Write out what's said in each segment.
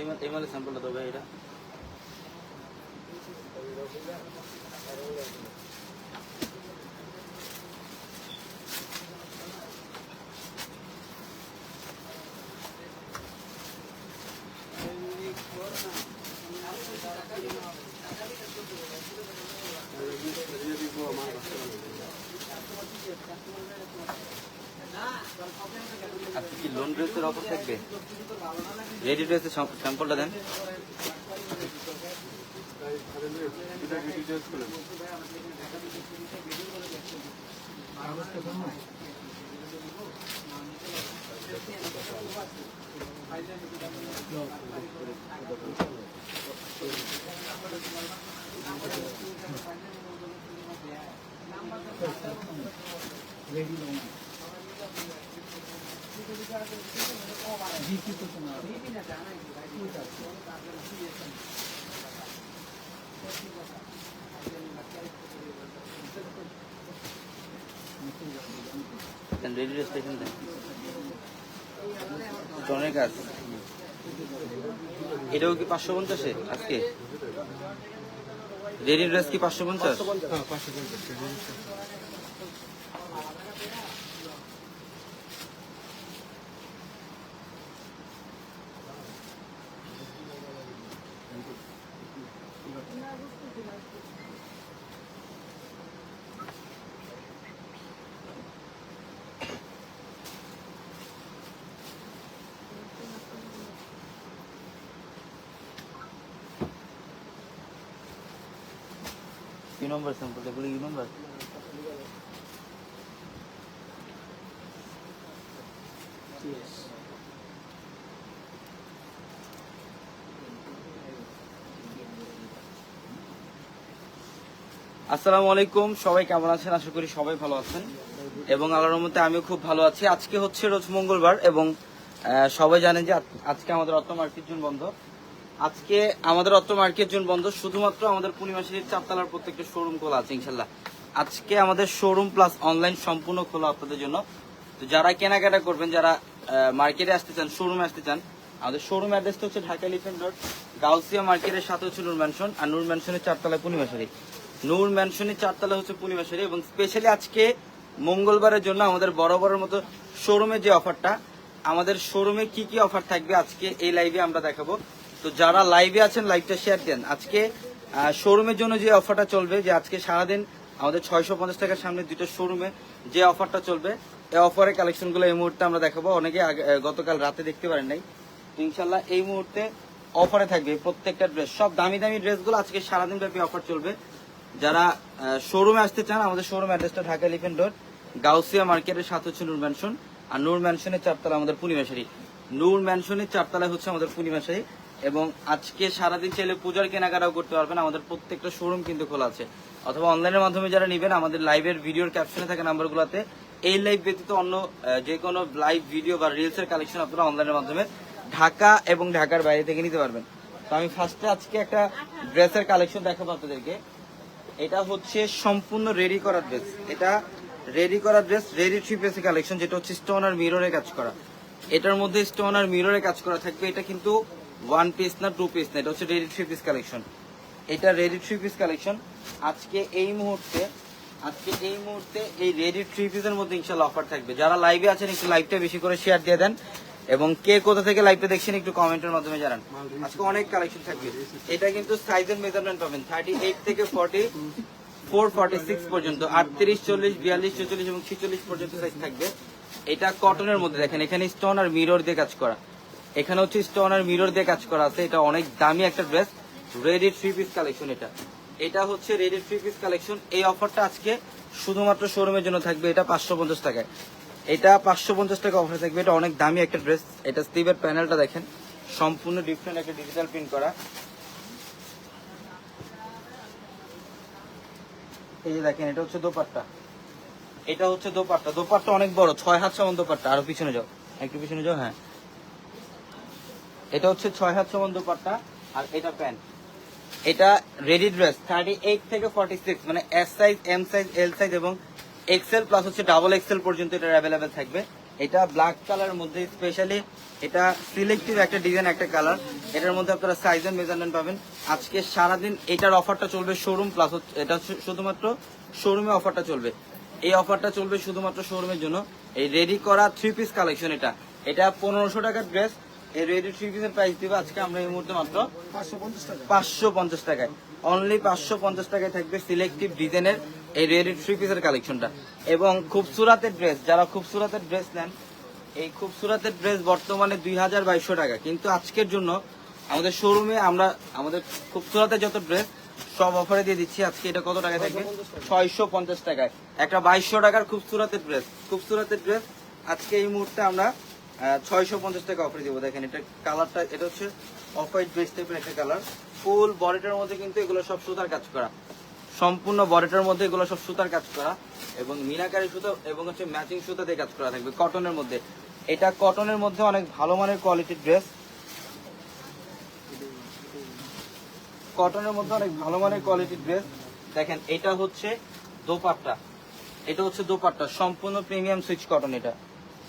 এমাল এমাল দেবে এটা। কি লোন ড্রেসের অফার থাকবে? রেডি ড্রেসের স্যাম্পলটা দেন। রেডি পেশেন দেন টনের কাজ এটাও কি পাঁচশো পঞ্চাশে? আজকে? রেডি ড্রেস কি পাঁচশো পঞ্চাশ? নম্বর স্যাম্পল এগুলো কি নম্বর আসসালামু আলাইকুম সবাই কেমন আছেন? আশা করি সবাই ভালো আছেন। এবং আল্লাহর মধ্যে আমিও খুব ভালো আছি। আজকে হচ্ছে রোজ মঙ্গলবার এবং সবাই জানেন যে আজকে আমাদের অর্থ মার্কেট জুন বন্ধ। আজকে আমাদের অর্থ মার্কেট জুন বন্ধ শুধুমাত্র আমাদের পূর্ণিমাসের চারতলার প্রত্যেকটা শোরুম খোলা আছে ইনশাল্লাহ আজকে আমাদের শোরুম প্লাস অনলাইন সম্পূর্ণ খোলা আপনাদের জন্য। তো যারা কেনাকাটা করবেন, যারা মার্কেটে আসতে চান শোরুমে আসতে চান, আমাদের শোরুম অ্যাড্রেসটা হচ্ছে ঢাকা এলিফেন্ট রোড গাউসিয়া মার্কেটের সাথে হচ্ছে নূর ম্যানশন আর নূর ম্যানশনের চারতলায় পূর্ণিমাশারি নূর ম্যানশনের চারতলা হচ্ছে পূর্ণিমাশারি এবং স্পেশালি আজকে মঙ্গলবারের জন্য আমাদের বড় বড় মতো শোরুমে যে অফারটা আমাদের শোরুমে কি কি অফার থাকবে আজকে এই লাইভে আমরা দেখাবো। তো যারা লাইভে আছেন লাইভটা শেয়ার দেন। আজকে শোরুমের জন্য যে অফারটা চলবে, যে আজকে সারাদিন আমাদের ছয়শো পঞ্চাশ টাকার সামনে দুটো শোরুমে যে অফারটা চলবে, এই অফারের কালেকশনগুলো এই মুহূর্তে আমরা দেখাবো। অনেকে গতকাল রাতে দেখতে পারেন নাই। ইনশাল্লাহ এই মুহূর্তে অফারে থাকবে প্রত্যেকটা ড্রেস সব দামি দামি ড্রেসগুলো আজকে সারাদিন ব্যাপী অফার চলবে। যারা শোরুমে আসতে চান, আমাদের শোরুম অ্যাড্রেসটা ঢাকা এলিফেন্ট রোড গাউসিয়া মার্কেটের সাথে হচ্ছে নূর ম্যানশন আর নূর ম্যানশনের চারতলা আমাদের পূর্ণিমাশারি নূর ম্যানশনের চারতলায় হচ্ছে আমাদের পূর্ণিমাশারি এবং আজকে সারাদিন চাইলে পূজার কেনাকাটাও করতে পারবেন। আমাদের প্রত্যেকটা শোরুম কিন্তু খোলা আছে। অথবা অনলাইনের মাধ্যমে যারা নেবেন, আমাদের লাইভের ভিডিওর ক্যাপশনে থাকা নাম্বারগুলোতে এই লাইভ ব্যতীত অন্য যে কোনো লাইভ ভিডিও বা রিলসের কালেকশন আপনারা অনলাইনের মাধ্যমে ঢাকা এবং ঢাকার বাইরে থেকে নিতে পারবেন। তো আমি ফার্স্টে আজকে একটা ড্রেসের কালেকশন দেখাবো আপনাদেরকে। এটা হচ্ছে সম্পূর্ণ রেডি করা ড্রেস এটা রেডি করা ড্রেস রেডি থ্রি পিসের কালেকশন যেটা হচ্ছে স্টোন আর মিররে কাজ করা। এটার মধ্যে স্টোন আর মিররে কাজ করা থাকবে। এটা কিন্তু ওয়ান পিস না টু পিস না এটা হচ্ছে রেডি থ্রি পিস কালেকশন এটা রেডি থ্রি পিস কালেকশন আজকে এই মুহূর্তে আজকে এই মুহূর্তে এই রেডি থ্রি পিসের মধ্যে ইনশাল্লাহ অফার থাকবে। যারা লাইভে আছেন একটু লাইভটা বেশি করে শেয়ার দিয়ে দেন এবং কে কোথা থেকে লাইভটা দেখছেন একটু কমেন্টের মাধ্যমে জানান। আজকে অনেক কালেকশন থাকবে। এটা কিন্তু সাইজের মেজারমেন্ট পাবেন। থার্টি এইট থেকে ফর্টি ফোর ফর্টি সিক্স পর্যন্ত আটত্রিশ চল্লিশ বিয়াল্লিশ চল্লিশ এবং ছিচল্লিশ পর্যন্ত সাইজ থাকবে। এটা কটনের মধ্যে দেখেন এখানে স্টোন আর মিরর দিয়ে কাজ করা। এখানে হচ্ছে স্টোন আর মিরর দিয়ে কাজ করা আছে। এটা অনেক দামি একটা dress ready three piece collection এটা। এটা হচ্ছে রেডি থ্রি পিস কালেকশন এই অফারটা আজকে শুধুমাত্র শোরুমের জন্য থাকবে। এটা পাঁচশো পঞ্চাশ টাকায়। এটা পাঁচশো পঞ্চাশ টাকা অফার থাকবে। এটা অনেক দামি একটা ড্রেস এটা স্টিভের প্যানেলটা দেখেন। সম্পূর্ণ ডিফারেন্ট একটা ডিজিটাল প্রিন্ট করা। এই যে দেখেন, এটা হচ্ছে দোপাট্টা। এটা হচ্ছে দোপাট্টা। দোপাট্টা অনেক বড়, ছয় হাত সমান দোপাট্টা। আরও পিছনে যাও। একটু পিছনে যাও হ্যাঁ। এটা হচ্ছে ছয় হাত সমান দোপাট্টা আর এটা প্যান্ট। এটা রেডি ড্রেস থার্টি এইট থেকে ফর্টি সিক্স মানে S size M size L size এবং এক্সেল প্লাস হচ্ছে ডাবল এক্সেল পর্যন্ত এটা অ্যাভেলেবেল থাকবে। এটা ব্ল্যাক কালারের মধ্যে স্পেশালি এটা সিলেক্টিভ একটা ডিজাইন একটা কালার এটার মধ্যে আপনারা সাইজ এন্ড মেজারমেন্ট পাবেন। আজকে সারাদিন এটার অফারটা চলবে শোরুম প্লাস এটা শুধুমাত্র শোরুমে অফারটা চলবে। এই অফারটা চলবে শুধুমাত্র শোরুমের জন্য। এই রেডি করা থ্রি পিস কালেকশন এটা। এটা পনেরোশো টাকার ড্রেস এই রেডি থ্রি পিসের প্রাইস দিবে আজকে আমরা এই মুহূর্তে মাত্র পাঁচশো পঞ্চাশ টাকায়। অনলি পাঁচশো পঞ্চাশ টাকায় থাকবে সিলেক্টিভ ডিজাইনের এই রেডি থ্রি পিসের কালেকশনটা এবং খুবসুরাতের ড্রেস যারা খুবসুরাতের ড্রেস নেন এই খুবসুরাতের ড্রেস বর্তমানে দুই হাজার বাইশশো টাকা। কিন্তু আজকের জন্য আমাদের শোরুমে আমরা আমাদের খুবসুরাতের যত ড্রেস সব অফারে দিয়ে দিচ্ছি। আজকে এটা কত টাকায় থাকবে? ছয়শো পঞ্চাশ টাকায়। একটা বাইশশো টাকার খুবসুরাতের ড্রেস খুবসুরাতের ড্রেস আজকে এই মুহূর্তে আমরা ছয়শো পঞ্চাশ টাকা অফারে দেবো। দেখেন, এটা কালারটা এটা হচ্ছে অফ হোয়াইট বেস টাইপের একটা কালার ফুল বডিটার মধ্যে কিন্তু এগুলো সব সুতার কাজ করা। সম্পূর্ণ বডিটার মধ্যে এগুলো সব সুতার কাজ করা। এবং মিনাকারি সুতা এবং হচ্ছে ম্যাচিং সুতা দিয়ে কাজ করা থাকবে কটনের মধ্যে। এটা কটনের মধ্যে অনেক ভালো মানের কোয়ালিটির ড্রেস কটনের মধ্যে অনেক ভালো মানের কোয়ালিটির ড্রেস দেখেন, এটা হচ্ছে দোপাট্টা। এটা হচ্ছে দোপাট্টা। সম্পূর্ণ প্রিমিয়াম সুইচ কটন এটা।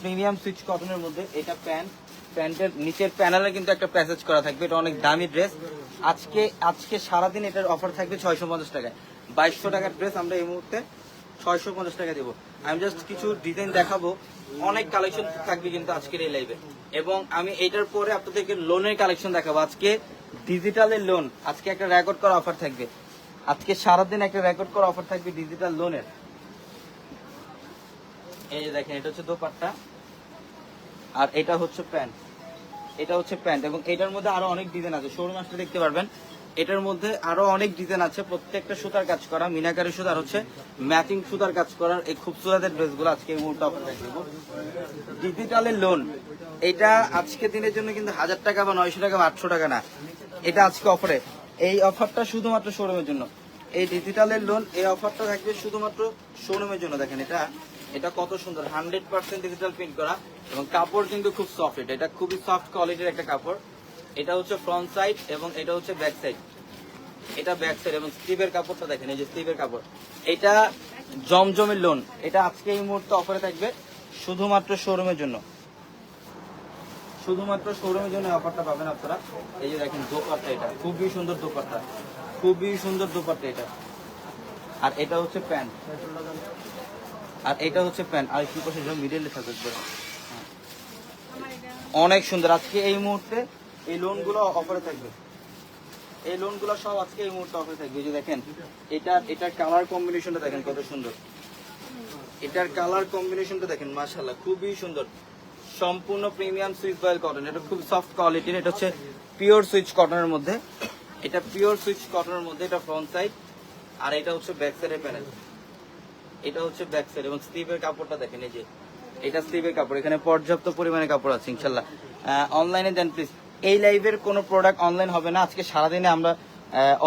প্রিমিয়াম সুইচ কটনের মধ্যে এটা প্যান্ট প্যান্টের নিচের প্যানেলে কিন্তু একটা প্যাসেজ করা থাকবে। এটা অনেক দামি ড্রেস আজকে আজকে সারাদিন এটার অফার থাকবে ছয়শো পঞ্চাশ টাকায়। বাইশশো টাকার ড্রেস আমরা এই মুহূর্তে ছয়শো পঞ্চাশ টাকা দেবো। আমি জাস্ট কিছু ডিজাইন দেখাবো। অনেক কালেকশন থাকবে কিন্তু আজকের এই লাইভে এবং আমি এটার পরে আপনাদেরকে লোনের কালেকশন দেখাবো। আজকে ডিজিটালের লোন আজকে একটা রেকর্ড করা অফার থাকবে। আজকে সারাদিন একটা রেকর্ড করা অফার থাকবে ডিজিটাল লোনের এই যে দেখেন, এটা হচ্ছে দোপাট্টা। আর এটা হচ্ছে প্যান্ট। এটা হচ্ছে প্যান্ট এবং এটার মধ্যে আরও অনেক ডিজাইন আছে। শোরুম আসলে দেখতে পারবেন, এটার মধ্যে আরও অনেক ডিজাইন আছে। প্রত্যেকটা সুতার কাজ করা, মিনাকারি সুতার হচ্ছে ম্যাচিং সুতার কাজ করার এই খুবসুরাতের ড্রেসগুলো আজকে এই মুহূর্তে অফার থাকবে ডিজিটালের লোন, এটা আজকে দিনের জন্য কিন্তু হাজার টাকা বা নয়শো টাকা বা আটশো টাকা না। এটা আজকে অফারে এই অফারটা শুধুমাত্র শোরুমের জন্য। এই ডিজিটালের লোন, এই অফারটা থাকবে শুধুমাত্র শোরুমের জন্য। দেখেন এটা এটা কত সুন্দর হান্ড্রেড পার্সেন্ট ডিজিটাল প্রিন্ট করা এবং কাপড় কিন্তু খুব সফট এটা এটা খুবই সফট কোয়ালিটির একটা কাপড়। এটা হচ্ছে ফ্রন্ট সাইড এবং এটা হচ্ছে ব্যাক সাইড এটা ব্যাক সাইড এবং স্লিভের কাপড়টা দেখেন, এই যে স্লিভের কাপড়। এটা জমজমের লোন এটা আজকে এই মুহূর্তে অফারে থাকবে শুধুমাত্র শোরুমের জন্য। শুধুমাত্র শোরুমের জন্য অফারটা পাবেন আপনারা। এই যে দেখেন দোপাট্টা এটা, খুবই সুন্দর দোপাট্টা, খুবই সুন্দর দোপাট্টা এটা। আর এটা হচ্ছে প্যান্ট। আর এটা হচ্ছে প্যান্ট, আর একটু পাশে মিডিলে থাকবে। অনেক সুন্দর। আজকে এই মুহূর্তে এই লোনগুলো অফারে থাকবে। এই লোনগুলো সব আজকে এই মুহূর্তে অফারে থাকবে। যে দেখেন, এটা, এটার কালার কম্বিনেশনটা দেখেন কত সুন্দর। এটার কালার কম্বিনেশনটা দেখেন মাশাল্লাহ খুবই সুন্দর। সম্পূর্ণ প্রিমিয়াম সুইচ বয়েল কটন এটা খুব সফট কোয়ালিটির এটা হচ্ছে পিওর সুইচ কটনের মধ্যে। এটা পিওর সুইচ কটনের মধ্যে, এটা ফ্রন্ট সাইড আর এটা হচ্ছে ব্যাক সাইডের প্যানেল এটা হচ্ছে ব্যাক সাইড এবং স্লিভের কাপড়টা দেখেন, এই যে। এটা স্লিভের কাপড়, এখানে পর্যাপ্ত পরিমাণে কাপড় আছে ইনশাল্লাহ অনলাইনে দেন প্লিজ এই লাইভের কোনো প্রোডাক্ট অনলাইন হবে না। আজকে সারাদিনে আমরা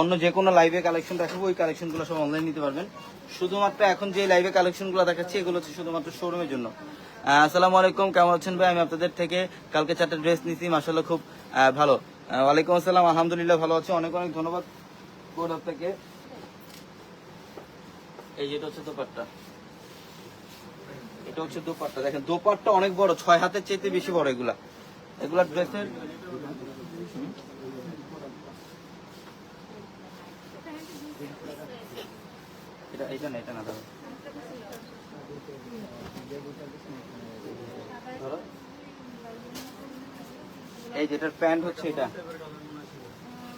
অন্য যে কোনো লাইভে কালেকশন দেখাবো, ওই কালেকশনগুলো সব অনলাইন নিতে পারবেন। শুধুমাত্র এখন যে লাইভে কালেকশনগুলো দেখাচ্ছি, এগুলো হচ্ছে শুধুমাত্র শোরুমের জন্য। আসসালামু আলাইকুম, কেমন আছেন ভাই? আমি আপনাদের থেকে কালকে চারটে ড্রেস নিছি মাসাল্লাহ খুব ভালো। ওয়ালাইকুম আসসালাম, আলহামদুলিল্লাহ ভালো আছি। অনেক অনেক ধন্যবাদ। বোর্ড থেকে এই যেটা হচ্ছে দোপাট্টা। এটা হচ্ছে দোপাট্টা। দেখেন, দোপাট্টা অনেক বড়, ছয় হাতের চাইতে বেশি বড় এগুলা। এগুলা ড্রেসের এটা এটা না এটা না, ধরো। এই যেটার প্যান্ট হচ্ছে এটা।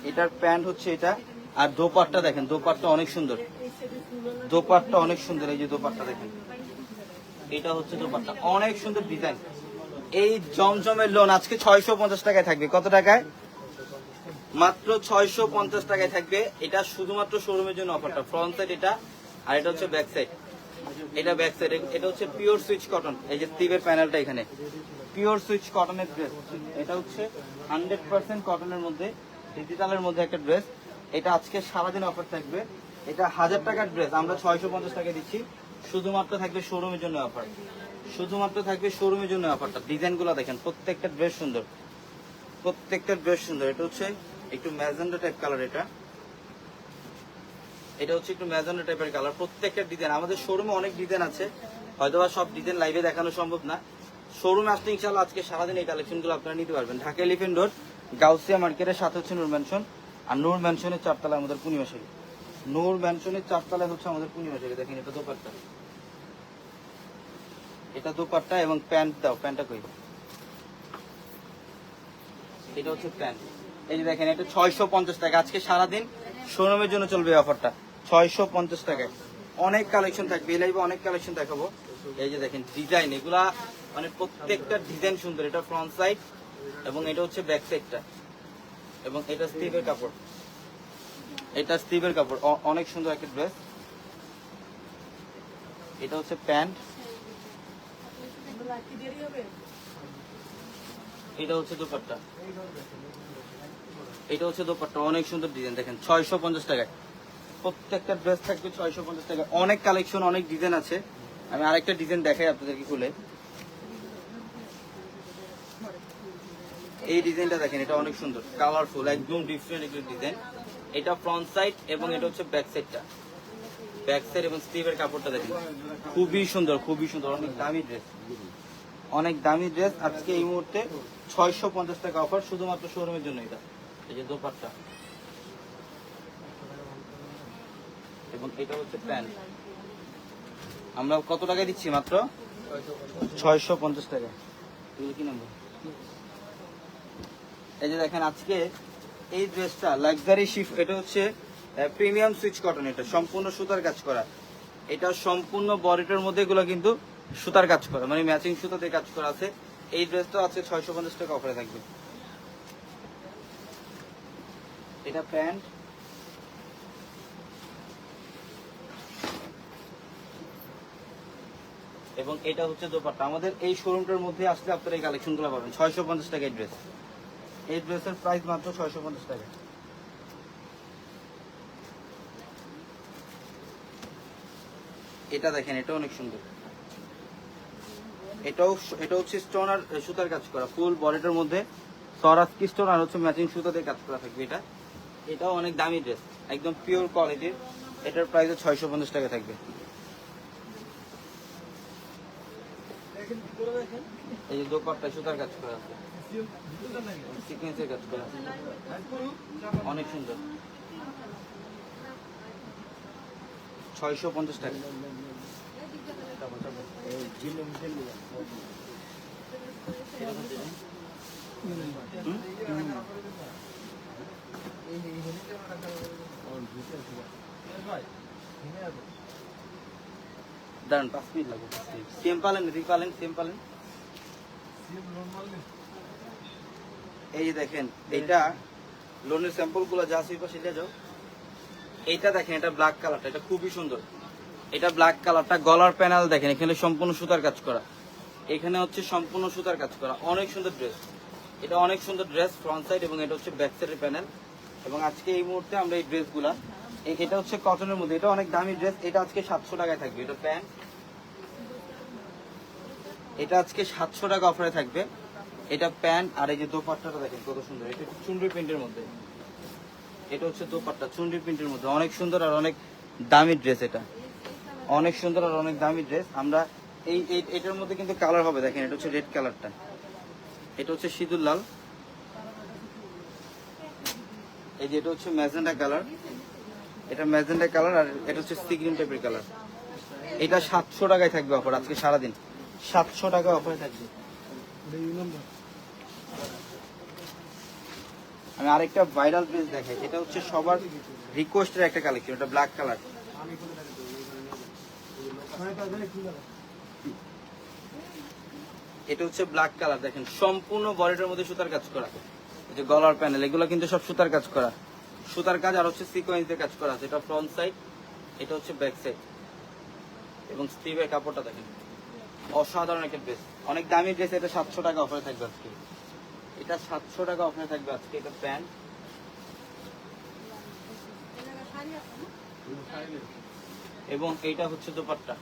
এটার প্যান্ট হচ্ছে এটা। আর দোপাট্টা দেখেন, দোপাট্টা অনেক সুন্দর। দোপাট্টা অনেক সুন্দর, এই যে দোপাট্টা দেখেন। এটা হচ্ছে দোপাট্টা। অনেক সুন্দর ডিজাইন এই জমজমের লোন আজকে ছয়শো পঞ্চাশ টাকায় থাকবে। কত টাকায়? মাত্র ছয়শো পঞ্চাশ টাকায় থাকবে। এটা শুধুমাত্র শোরুমের জন্য অফারটা ফ্রন্ট সাইড এটা, আর এটা হচ্ছে ব্যাক সাইড এটা ব্যাক সাইড এটা হচ্ছে পিওর সুইচ কটন এই যে স্টিভের প্যানেলটা এখানে। পিওর সুইচ কটনের ড্রেস এটা হচ্ছে হান্ড্রেড পার্সেন্ট কটনের মধ্যে ডিজিটালের মধ্যে একটা ড্রেস এটা আজকে সারাদিন অফার থাকবে। এটা হাজার টাকার ড্রেস আমরা ছয়শো পঞ্চাশ টাকা দিচ্ছি। শুধুমাত্র থাকবে শোরুমের জন্য অফার শুধুমাত্র থাকবে শোরুমের জন্য অফারটা ডিজাইনগুলো দেখেন, প্রত্যেকটা ড্রেস সুন্দর। প্রত্যেকটা ড্রেস সুন্দর। এটা হচ্ছে একটু ম্যাজেন্ডা টাইপ কালার এটা। এটা হচ্ছে একটু ম্যাজেন্ডা টাইপের কালার প্রত্যেকটা ডিজাইন আমাদের শোরুমে অনেক ডিজাইন আছে। হয়তোবা সব ডিজাইন লাইভে দেখানো সম্ভব না। শোরুমে আসলে ইনশাল্লাহ আজকে সারাদিন এই কালেকশনগুলো আপনারা নিতে পারবেন। ঢাকা এলিফেন্ট রোড গাউসিয়া মার্কেটের সাথে হচ্ছে নূর ম্যানশন আর নূর ম্যানশনের চারতলায় আমাদের পূর্ণিমা শাড়ি নূর ম্যানশনের চারতলায় হচ্ছে আমাদের পূর্ণিমা শাড়ি দেখেন, এটা দোপাট্টা। এটা দোপাট্টা এবং প্যান্ট দাও, প্যান্টটা কই? এটা হচ্ছে প্যান্ট। এই যে দেখেন, এটা ছয়শো পঞ্চাশ টাকা। আজকে সারাদিন শোরুমের জন্য চলবে অফারটা। ছয়শো পঞ্চাশ টাকায়। অনেক কালেকশন থাকবে। এই লাইভে অনেক কালেকশন দেখাবো। এই যে দেখেন, ডিজাইন এগুলা মানে প্রত্যেকটা ডিজাইন সুন্দর। এটা ফ্রন্ট সাইড এবং এটা হচ্ছে ব্যাক সাইডটা। এবং এটা স্টিভের কাপড়। এটা স্টিভের কাপড়। অনেক সুন্দর একটা ড্রেস। এটা হচ্ছে প্যান্ট। এটা হচ্ছে দোপাট্টা। এটা হচ্ছে দোপাট্টা। অনেক সুন্দর ডিজাইন। দেখেন, ছয়শো পঞ্চাশ টাকায়। প্রত্যেকটা ড্রেস থাকবে ছয়শো পঞ্চাশ টাকা অনেক কালেকশন, অনেক ডিজাইন আছে। আমি আরেকটা ডিজাইন দেখাই আপনাদেরকে খুলে। এই ডিজাইনটা দেখেন, এটা অনেক সুন্দর কালারফুল একদম ডিফারেন্ট একটা ডিজাইন এটা ফ্রন্ট সাইড এবং এটা হচ্ছে ব্যাক সাইডটা ব্যাক সাইড এবং স্লিভের কাপড়টা দেখেন, খুবই সুন্দর খুবই সুন্দর, অনেক দামি ড্রেস অনেক দামি ড্রেস আজকে এই মুহূর্তে ছয়শো পঞ্চাশ টাকা অফার শুধুমাত্র শোরুমের জন্য এটা। এই যে দোপাট্টা। এবং এটা হচ্ছে প্যান্ট। আমরা কত টাকায় দিচ্ছি মাত্র? ছয়শো পঞ্চাশ টাকা। এগুলো কি নাম্বার এই যে দেখেন আজকে এই ড্রেসটা লাক্সারি শিফ এটা হচ্ছে প্রিমিয়াম সুইচ কটন এটা, সম্পূর্ণ সুতার কাজ করা। এটা সম্পূর্ণ বডিটার মধ্যে এগুলো কিন্তু সুতার কাজ করা মানে ম্যাচিং সুতাতে কাজ করা আছে। এই ড্রেসটা আছে ছয়শো পঞ্চাশ টাকা অফারে থাকবে। এটা প্যান্ট। এবং এটা হচ্ছে দোপাট্টা। আমাদের এই শোরুমটার মধ্যে আসলে আপনারা এই কালেকশনগুলো পাবেন, ছয়শো পঞ্চাশ টাকা এই ড্রেস এই ড্রেসের প্রাইস মাত্র ছয়শো পঞ্চাশ টাকা। এটা দেখেন এটা অনেক সুন্দর। এটাও, এটা হচ্ছে স্টোন আর সুতার কাজ করা ফুল বডিটার মধ্যে সরাসকি স্টোন আর হচ্ছে ম্যাচিং সুতাতে কাজ করা থাকবে এটা। এটাও অনেক দামি ড্রেস একদম পিওর কোয়ালিটির এটার প্রাইস ছয়শো পঞ্চাশ টাকা থাকবে। এই যে দোপাট্টা সুতার কাজ করা আছে। সিকোয়েন্সের কাজ করা আছে। অনেক সুন্দর। ছয়শো পঞ্চাশ টাকা। হুম? দাঁড়ান পাঁচ মিনিট লাগবে সেম পালেন রি পালেন সেম পালেন। এই যে দেখেন, এইটা লোনের স্যাম্পলগুলো যা আছে পাশে যাও। এইটা দেখেন, এটা ব্ল্যাক কালারটা এটা খুবই সুন্দর। এটা ব্ল্যাক কালারটা গলার প্যানেল দেখেন, এখানে সম্পূর্ণ সুতার কাজ করা। এখানে হচ্ছে সম্পূর্ণ সুতার কাজ করা, অনেক সুন্দর ড্রেস এটা অনেক সুন্দর ড্রেস ফ্রন্ট সাইড এবং এটা হচ্ছে ব্যাক সাইডের প্যানেল এবং আজকে এই মুহূর্তে আমরা এই ড্রেসগুলা এটা হচ্ছে কটনের মধ্যে। এটা অনেক দামি ড্রেস এটা আজকে সাতশো টাকায় থাকবে। এটা প্যান্ট। এটা আজকে সাতশো টাকা অফারে থাকবে। এটা প্যান্ট আর এই যে দোপাট্টাটা দেখেন, কত সুন্দর। এটা চুনরি প্রিন্টের মধ্যে। এটা হচ্ছে দোপাট্টা, চুনরি প্রিন্টের মধ্যে। অনেক সুন্দর আর অনেক দামি ড্রেস এটা। অনেক সুন্দর আর অনেক দামি ড্রেস আমরা এই- এটার মধ্যে কিন্তু কালার হবে। দেখেন, এটা হচ্ছে রেড কালারটা এটা হচ্ছে সিঁদুর লাল। এই যে এটা হচ্ছে ম্যাজেন্ডা কালার এটা ম্যাজেন্ডা কালার আর এটা হচ্ছে সি গ্রিন টাইপের কালার। এটা সাতশো টাকায় থাকবে অফার আজকে সারাদিন। সাতশো টাকা অফারে থাকবে। আমি আরেকটা ভাইরাল ড্রেস দেখাই, এটা হচ্ছে সবার রিকোয়েস্টের একটা কালেকশন এটা ব্ল্যাক কালার এটা হচ্ছে ব্ল্যাক কালার দেখেন, সম্পূর্ণ বডিটার মধ্যে সুতার কাজ করা। যে গলার প্যানেল এগুলো কিন্তু সব সুতার কাজ করা। সুতার কাজ আর হচ্ছে সিকোয়েন্সের কাজ করা আছে। এটা ফ্রন্ট সাইড এটা হচ্ছে ব্যাক সাইড এবং স্টিভের কাপড়টা দেখেন। অসাধারণ একটা ড্রেস অনেক দামি ড্রেস এটা সাতশো টাকা অফারে থাকবে আজকে। এটা সাতশো টাকা অফারে থাকবে আজকে এটা প্যান্ট এবং এইটা হচ্ছে দোপাট্টা।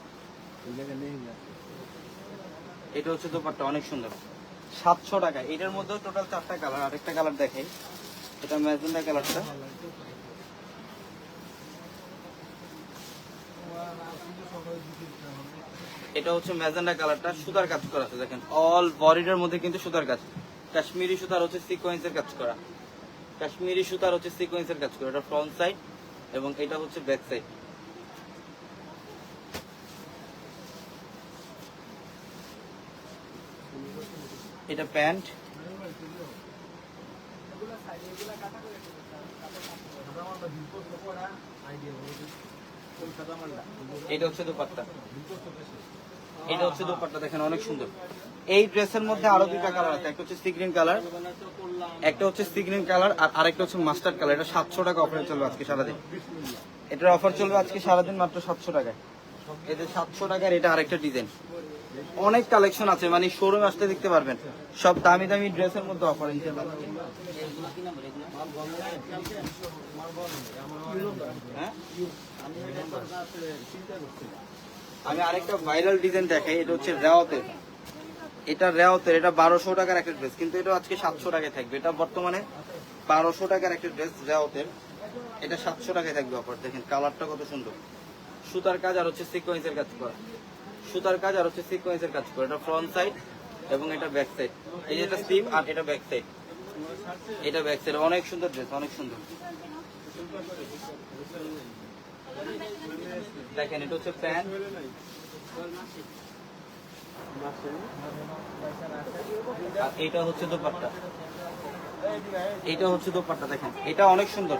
এটা হচ্ছে দোপাট্টা, অনেক সুন্দর। সাতশো টাকা। এটার মধ্যেও টোটাল চারটা কালার আরেকটা কালার দেখাই। এটা ম্যাজেন্ডা কালারটা। এটা হচ্ছে ম্যাজেন্ডা কালারটা, সুতার কাজ করা আছে, দেখেন। অল বডিটার মধ্যে কিন্তু সুতার কাজ। কাশ্মীরি সুতার হচ্ছে সিকোয়েন্সের কাজ করা। কাশ্মীরি সুতার হচ্ছে সিকোয়েন্সের কাজ করা। এটা ফ্রন্ট সাইড এবং এটা হচ্ছে ব্যাক সাইড এটা প্যান্ট এটা হচ্ছে দোপাট্টা। এটা দেখেন অনেক সুন্দর। এই ড্রেসের মধ্যে আরও দুইটা কালার আছে, একটা হচ্ছে সি কালার একটা হচ্ছে সি কালার আর আরেকটা হচ্ছে মাস্টার্ড কালার এটা সাতশো টাকা অফারে চলবে আজকে সারাদিন। এটার অফার চলবে আজকে সারাদিন মাত্র সাতশো টাকায়। এতে সাতশো টাকার এটা আরেকটা ডিজাইন অনেক কালেকশন আছে মানে শোরুম আসতে দেখতে পারবেন। সব দামি দামি ড্রেসের মধ্যে অফার হ্যাঁ আমি আরেকটা ভাইরাল ডিজাইন দেখাই, এটা হচ্ছে রেওয়াতের। এটা রেওয়াতের, এটা বারোশো টাকার একটা ড্রেস কিন্তু এটা আজকে সাতশো টাকায় থাকবে। এটা বর্তমানে বারোশো টাকার একটা ড্রেস রেওয়াতের। এটা সাতশো টাকায় থাকবে অফার দেখেন কালারটা কত সুন্দর। সুতার কাজ আর হচ্ছে সিকোয়েন্সের কাজ করা। সুতার কাজ আর হচ্ছে সিকোয়েন্সের কাজ করা। এটা ফ্রন্ট সাইড এবং এটা ব্যাক সাইড এই যে এটা স্লিপ আর এটা ব্যাক সাইড এটা ব্যাক সাইড অনেক সুন্দর ড্রেস অনেক সুন্দর। দেখেন, এটা হচ্ছে প্যান্ট এটা হচ্ছে দোপাট্টা। এটা হচ্ছে দোপাট্টা, দেখেন, এটা অনেক সুন্দর।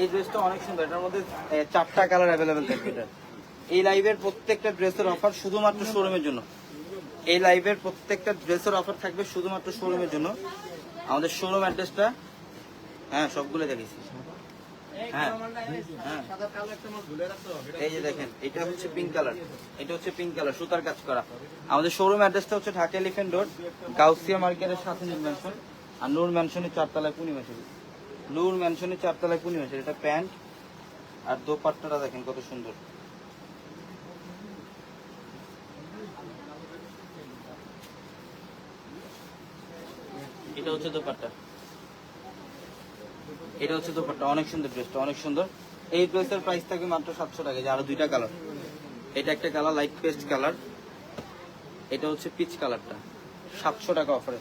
এই ড্রেসটা অনেক সুন্দর, এটার মধ্যে চারটা কালার অ্যাভেলেবেল থাকবে এটা। এই লাইভের প্রত্যেকটা ড্রেসের অফার শুধুমাত্র শোরুমের জন্য। এই লাইভের প্রত্যেকটা ড্রেসের অফার থাকবে শুধুমাত্র শোরুমের জন্য। আমাদের শোরুম অ্যাড্রেসটা হ্যাঁ সবগুলো দেখেছি। হ্যাঁ। হ্যাঁ। এই যে দেখেন এটা হচ্ছে পিঙ্ক কালার এটা হচ্ছে পিঙ্ক কালার সুতার কাজ করা। আমাদের শোরুম অ্যাড্রেসটা হচ্ছে ঢাকা এলিফেন্ট রোড গাউসিয়া মার্কেটের সাথে ম্যানশন আর নূর ম্যানশনের চারতলায় পূর্ণিমাশারি নূর ম্যানশনের চারতলায় এটা প্যান্ট আর দোপাট্টাটা দেখেন কত সুন্দর। এটা হচ্ছে দোপাট্টা। এটা হচ্ছে দোপাট্টা। অনেক সুন্দর ড্রেসটা অনেক সুন্দর। এই ড্রেসের প্রাইস থাকবে মাত্র সাতশো টাকা, যে আরও দুইটা কালার এটা একটা কালার লাইট পেস্ট কালার এটা হচ্ছে পিচ কালারটা সাতশো টাকা অফারে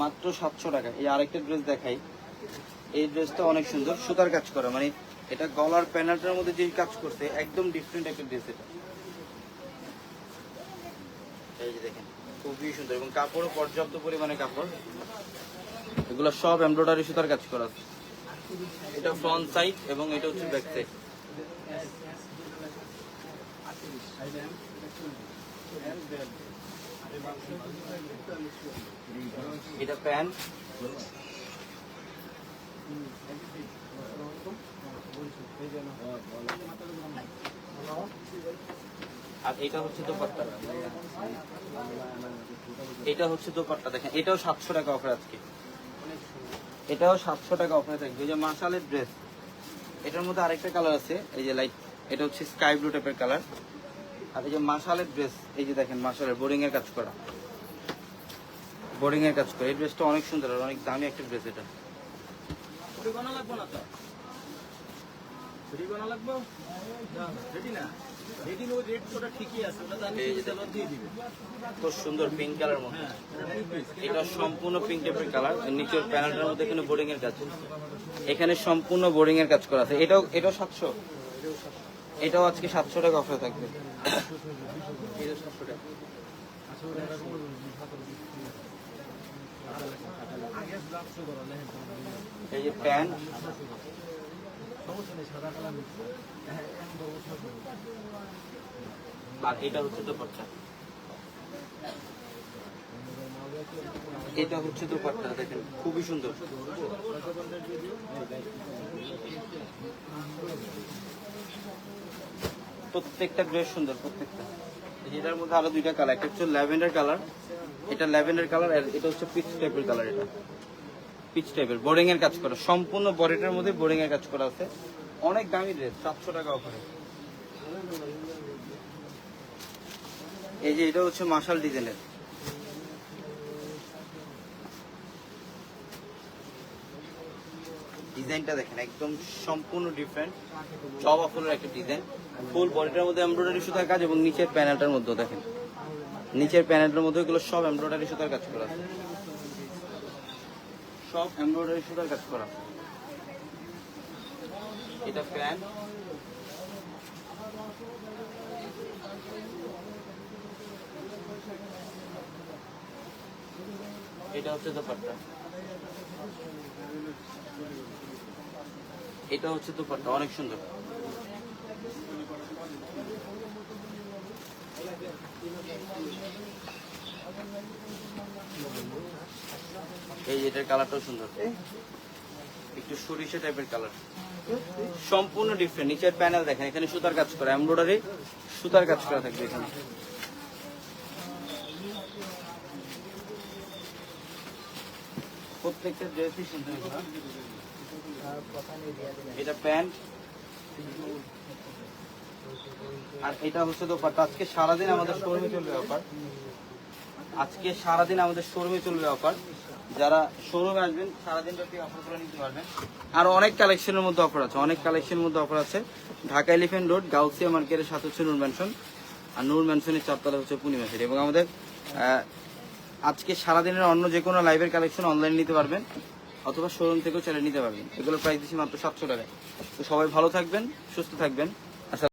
মাত্র সাতশো টাকা। এই আরেকটা ড্রেস দেখাই। এই ড্রেসটা অনেক সুন্দর, সুতার কাজ করা। মানে এটা গলার প্যানেলটার মধ্যে যে কাজ করছে, একদম ডিফারেন্ট একটা ড্রেস এটা। এই যে দেখেন। খুবই সুন্দর এবং কাপড়ও পর্যাপ্ত পরিমাণে কাপড়। এগুলো সব এমব্রয়ডারি সুতার কাজ করা। আছে এটা ফ্রন্ট সাইড এবং এটা হচ্ছে ব্যাক সাইড এটা প্যান্ট আর এটা হচ্ছে দোপাট্টা। এটা হচ্ছে দোপাট্টা, দেখেন, এটাও সাতশো টাকা অফার আজকে। এটাও সাতশো টাকা অফারে থাকবে যে মার্শালের ড্রেস এটার মধ্যে আরেকটা কালার আছে, এই যে লাইট এটা হচ্ছে স্কাই ব্লু টাইপের কালার আর এই যে মার্শালের ড্রেস এই যে দেখেন মার্শালের বোর্ডিং এর কাজ করা। বোর্ডিং এর কাজ করা। এই ড্রেসটা অনেক সুন্দর আর অনেক দামি একটা ড্রেস এটা। এই যে দেখেন, খুব সুন্দর পিঙ্ক কালার মধ্যে। এটা সম্পূর্ণ পিঙ্ক টাইপের কালার নিচের প্যানেলটার মধ্যে এখানে বোর্ডিং এর কাজ এখানে সম্পূর্ণ বোর্ডিং এর কাজ করা আছে। এটাও এটাও সাতশো? এটাও আজকে সাতশো টাকা অফারে থাকবে। এটাও 700 আর এটা হচ্ছে দোপাট্টা। এটা হচ্ছে দোপাট্টা, দেখেন, খুবই সুন্দর। প্রত্যেকটা ড্রেস সুন্দর, প্রত্যেকটা। এটার মধ্যে আরও দুইটা কালার একটা হচ্ছে ল্যাভেন্ডার কালার এটা ল্যাভেন্ডার কালার আর এটা হচ্ছে পিচ টাইপের কালার এটা। পিচ টাইপের বোর্ডিং এর কাজ করা। সম্পূর্ণ বডিটার মধ্যে বোর্ডিং এর কাজ করা আছে। অনেক দামি ড্রেস সাতশো টাকা অফারে এই যে এটা হচ্ছে মার্শাল ডিজাইনের ডিজাইনটা দেখেন, একদম সম্পূর্ণ ডিফারেন্ট জবা ফুলের একটা ডিজাইন ফুল বডিটার মধ্যে এমব্রয়ডারি সুতার কাজ এবং নিচের প্যানেলটার মধ্যে দেখেন। নিচের প্যানেলটার মধ্যে এগুলো সব এমব্রয়ডারি সুতার কাজ করা আছে। সব এমব্রয়ডারি সুতার কাজ করা। এটা প্যান্ট। এটা হচ্ছে দোপাট্টা। এটা হচ্ছে দোপাট্টা, অনেক সুন্দর। এই যে এটার কালারটাও সুন্দর। একটু সরিষা টাইপের কালার সম্পূর্ণ ডিফারেন্ট নিচের প্যানেল দেখেন এখানে সুতার কাজ করা এমব্রয়ডারি সুতার কাজ করা থাকবে এখানে। প্রত্যেকটা ড্রেসই সুন্দর এটা প্যান্ট। আর এটা হচ্ছে দোপাট্টা। আজকে সারাদিন আমাদের শোরুমে চলবে অফার আজকে সারাদিন আমাদের শোরুমে চলবে অফার যারা শোরুমে আসবেন, সারাদিন অফার নিতে পারবেন। আর অনেক কালেকশনের মধ্যে অফার আছে, অনেক কালেকশনের মধ্যে অফার আছে। ঢাকা এলিফেন্ট রোড গাউসিয়া মার্কেটের সাথে হচ্ছে নূর ম্যানশন আর নূর ম্যানশনের চারতলা হচ্ছে পূর্ণিমা সেট এবং আমাদের আজকে সারাদিনের অন্য যে কোনো লাইভের কালেকশন অনলাইনে নিতে পারবেন, অথবা শোরুম থেকেও চলে নিতে পারবেন। এগুলো প্রাইস দিচ্ছি মাত্র সাতশো টাকায়। তো সবাই ভালো থাকবেন, সুস্থ থাকবেন।